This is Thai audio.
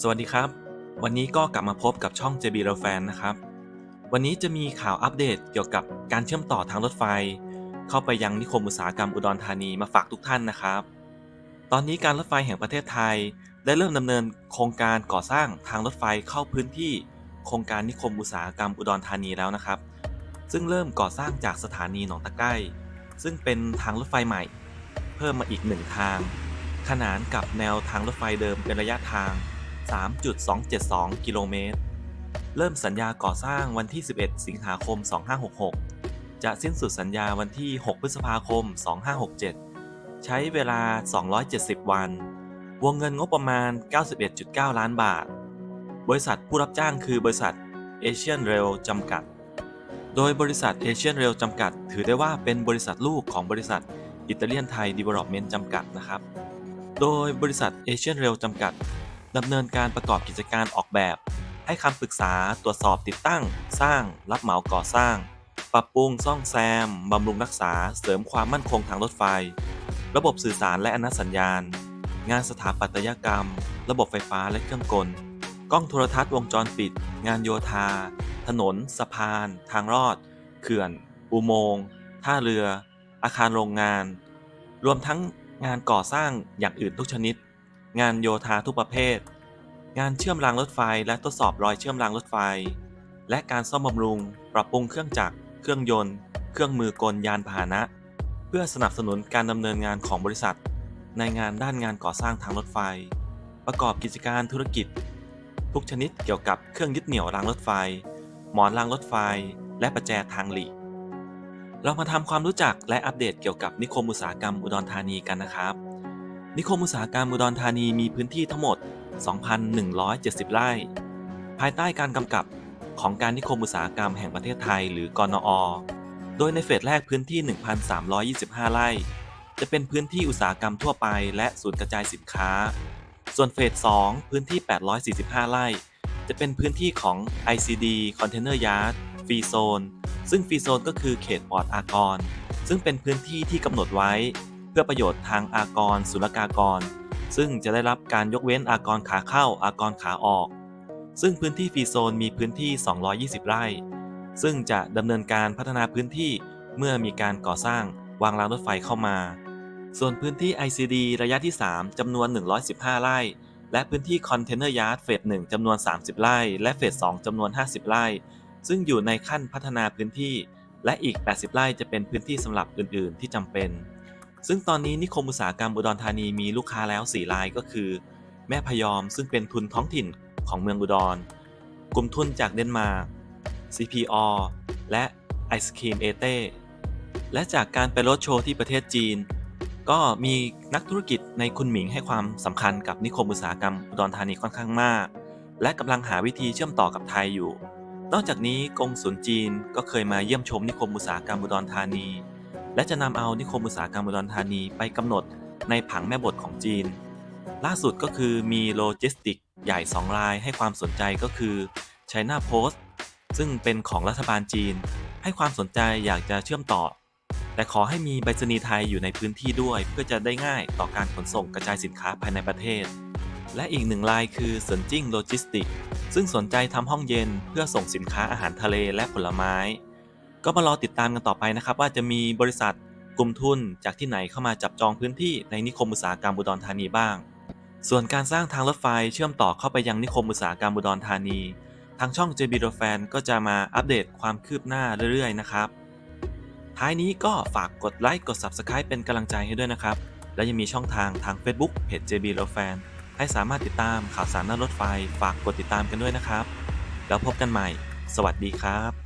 สวัสดีครับ วันนี้ก็กลับมาพบกับช่อง JB r a Fan นะครับ วันนี้จะมีข่าวอัปเดตเกี่ยวกับการเชื่อมต่อทางรถไฟ เข้าไปยังนิคมอุตสาหกรรมอุดรธานีมาฝากทุกท่านนะครับ ตอนนี้การรถไฟแห่งประเทศไทย ได้เริ่มดำเนินโครงการก่อสร้างทางรถไฟเข้าพื้นที่ โครงการนิคมอุตสาหกรรมอุดรธานีแล้วนะครับ ซึ่งเริ่มก่อสร้างจากสถานีหนองตะไคร่ซึ่งเป็นทางรถไฟใหม่ เพิ่มมาอีกหนึ่งทาง ขนานกับแนวทางรถไฟเดิมเป็นระยะทาง 3.272 กิโลเมตร เริ่มสัญญาก่อสร้างวันที่ 11 สิงหาคม 2566 จะสิ้นสุดสัญญาวันที่ 6 พฤษภาคม 2567 ใช้เวลา 270 วัน วงเงินงบประมาณ 91.9 ล้านบาท บริษัทผู้รับจ้างคือบริษัท Asian Rail จำกัด โดยบริษัท Asian Rail จำกัด ถือได้ว่าเป็นบริษัทลูกของบริษัทอิตาเลียนไทย Development จำกัดนะครับ โดยบริษัท Asian Rail จำกัด ดำเนินการประกอบกิจการออกแบบ ให้คำปรึกษาตรวจสอบติดตั้ง สร้าง รับเหมาก่อสร้าง ปรับปรุงซ่อมแซมบำรุงรักษา เสริมความมั่นคงทางรถไฟ ระบบสื่อสารและอนุสัญญาณ งานสถาปัตยกรรม ระบบไฟฟ้าและเครื่องกล กล้องโทรทัศน์วงจรปิด งานโยธา ถนน สะพาน ทางรอด เขื่อน อุโมงค์ท่าเรือ อาคารโรงงาน รวมทั้งงานก่อสร้างอย่างอื่นทุกชนิด งานโยธาทุกประเภท งานเชื่อมรางรถไฟและทดสอบรอยเชื่อมรางรถไฟ และการซ่อมบำรุง ปรับปรุงเครื่องจักร เครื่องยนต์ เครื่องมือกลยานพาหนะ เพื่อสนับสนุนการดำเนินงานของบริษัท ในงานด้านงานก่อสร้างทางรถไฟ ประกอบกิจการธุรกิจ ทุกชนิดเกี่ยวกับเครื่องยึดเหนี่ยวรางรถไฟ หมอนรางรถไฟ และประแจทางหลีกเรามาทำความรู้จักและอัปเดตเกี่ยวกับนิคมอุตสาหกรรมอุดรธานีกันนะครับ นิคมอุตสาหกรรมอุดรธานีมีพื้นที่ทั้งหมด 2,170 ไร่ ภายใต้การกำกับของการนิคมอุตสาหกรรมแห่งประเทศไทยหรือกนอ โดยในเฟสแรกพื้นที่ 1,325 ไร่ จะเป็นพื้นที่อุตสาหกรรมทั่วไปและศูนย์กระจายสินค้า ส่วนเฟส 2 พื้นที่ 845 ไร่ จะเป็นพื้นที่ของ ICD Container Yard Free Zone ซึ่งฟรีโซนก็คือเขตปลอดอากร ซึ่งเป็นพื้นที่ที่กำหนดไว้ เพื่อประโยชน์ทางอากรศุลกากร ซึ่งจะได้รับการยกเว้นอากรขาเข้าอากรขาออก ซึ่งพื้นที่ฟรีโซนมีพื้นที่ 220 ไร่ ซึ่งจะดำเนินการพัฒนาพื้นที่เมื่อมีการก่อสร้างวางรางรถไฟเข้ามา ส่วนพื้นที่ ICD ระยะที่ 3 จำนวน 115 ไร่ และพื้นที่คอนเทนเนอร์ยาร์ดเฟส1จำนวน 30 ไร่ และเฟส2จำนวน 50 ไร่ ซึ่งอยู่ในขั้นพัฒนาพื้นที่ และอีก 80 ไร่จะเป็นพื้นที่สำหรับอื่น ๆ ที่จำเป็น ซึ่งตอนนี้นิคมอุตสาหกรรมอุดรธานีมีลูกค้าแล้ว 4 รายก็คือ แม่พยอมซึ่งเป็นทุนท้องถิ่นของเมืองอุดร กลุ่มทุนจากเดนมาร์ก CPO และไอศครีมเอเต้และจากการไปรถโชว์ที่ประเทศจีน ก็มีนักธุรกิจในคุณหมิงให้ความสำคัญกับนิคมอุตสาหกรรมอุดรธานีค่อนข้างมาก และกำลังหาวิธีเชื่อมต่อกับไทยอยู่ นอกจากนี้กงสุลจีนก็เคยมาเยี่ยมชมนิคมอุตสาหกรรมอุดรธานี และจะนำเอานิคมอุตสาหกรรมอุดรธานีไปกำหนดในผังแม่บทของจีน ล่าสุดก็คือมีโลจิสติกใหญ่ 2 รายให้ความสนใจก็คือ China Post ซึ่งเป็นของรัฐบาลจีน ให้ความสนใจอยากจะเชื่อมต่อ แต่ขอให้มีใบสนีย์ไทยอยู่ในพื้นที่ด้วย เพื่อจะได้ง่ายต่อการขนส่งกระจายสินค้าภายในประเทศ และอีกหนึ่งรายคือเซินจิ้งโลจิสติกซึ่งสนใจทำห้องเย็นเพื่อส่งสินค้าอาหารทะเลและผลไม้ ก็มารอติดตามกันต่อไปนะครับ ว่าจะมีบริษัทกลุ่มทุนจากที่ไหนเข้ามาจับจองพื้นที่ในนิคมอุตสาหกรรมอุดรธานีบ้าง ส่วนการสร้างทางรถไฟเชื่อมต่อเข้าไปยังนิคมอุตสาหกรรมอุดรธานี ทางช่อง JB r o Fan ก็จะมาอัปเดตความคืบหน้าเรื่อยๆนะครับ ท้ายนี้ก็ฝากกดไลค์กด Subscribe เป็นกำลังใจให้ด้วยนะครับ และยังมีช่องทางทาง Facebook เพจ JB r o Fan ให้สามารถติดตามข่าวสารหน้ารถไฟ ฝากกดติดตามกันด้วยนะครับ แล้วพบกันใหม่ สวัสดีครับ